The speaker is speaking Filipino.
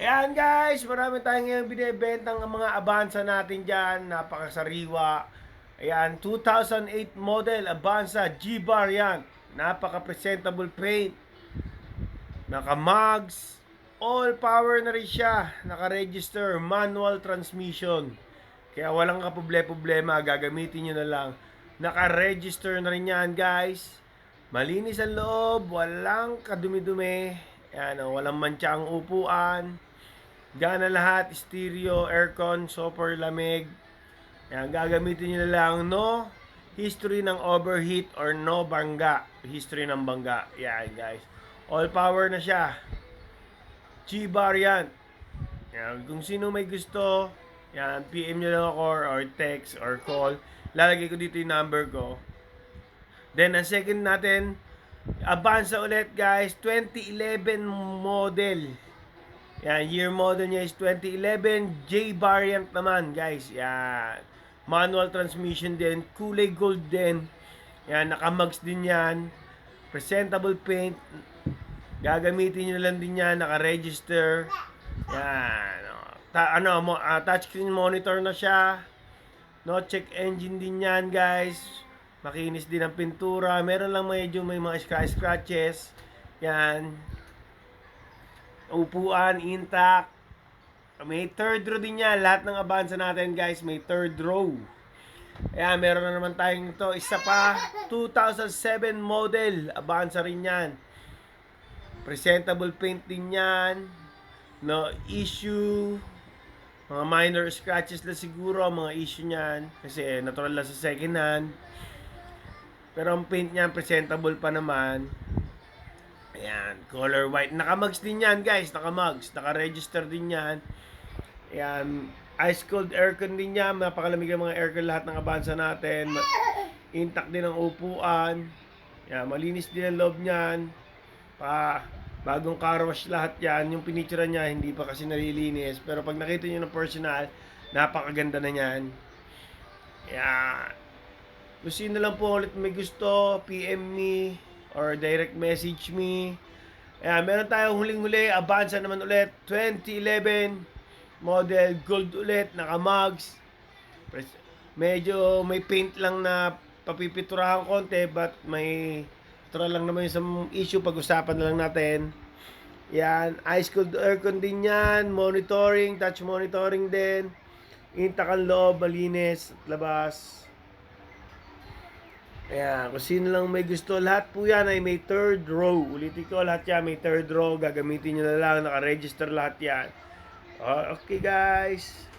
Ayan guys, marami tayong ngayon binibentang mga Avanza natin dyan. Napakasariwa. Ayan, 2008 model Avanza G-Bar yan. Napaka-presentable paint. Naka-mugs. All power na rin siya. Naka-register. Manual transmission. Kaya walang kaproble-problema. Gagamitin nyo na lang. Naka-register na rin yan guys. Malinis ang loob. Walang kadumi-dumi. Ayan, oh, walang mantsa ang upuan. Gana lahat, stereo, aircon, super lamig. Ayan, gagamitin nyo lang, no history ng overheat or no bangga. History ng bangga. Yan, guys. All power na siya. G-bar yan. Yan, kung sino may gusto, yan, PM nyo lang ako or text or call. Lalagay ko dito yung number ko. Then, ang second natin, Avanza ulit guys, 2011 model. Yan, year model niya is 2011. J variant naman guys. Yan. Manual transmission din. Kulay gold din. Yan, naka-mugs din yan. Presentable paint. Gagamitin nyo lang din yan. Naka-register. Yan. oh. Ta ano, mo, ah, touchscreen monitor na siya. No check engine din yan guys. Makinis din ang pintura. Meron lang medyo may mga scratch scratches. Yan. Upuan, intact. May third row din yan. Lahat ng Avanza natin guys, may third row. Ayan, meron na naman tayong ito. Isa pa, 2007 model. Avanza rin yan. Presentable paint din yan. No issue. Mga minor scratches lang siguro mga issue niyan. Kasi natural lang sa second hand. Pero ang paint niya presentable pa naman. Ayan, color white. Naka-mugs din yan, guys. Naka-mugs. Naka-register din yan. Ayan, ice cold aircon din yan. Napakalamig ang mga aircon lahat ng Avanza natin. Intact din ang upuan. Ayan, malinis din ang loob niyan. Pa, bagong car wash lahat yan. Yung pinicture niya, hindi pa kasi nalilinis. Pero pag nakita niyo ng personal, napakaganda na niyan. Ayan. Kung sino lang po ulit may gusto, PM me or direct message me. Ayan, meron tayong huling-huli, Avanza naman ulit, 2011 model, gold ulit, naka-mugs. Medyo may paint lang na papipiturahan konti, but may tura lang naman yung sa issue, pag-usapan na lang natin. Yan, ice cold aircon din yan, monitoring, touch monitoring din. Intact ang loob, malinis, at labas. Ayan, kung sino lang may gusto, lahat po yan ay may third row. Ulitin ko, lahat yan may third row. Gagamitin nyo na lang, naka-register lahat yan. Oh, okay guys.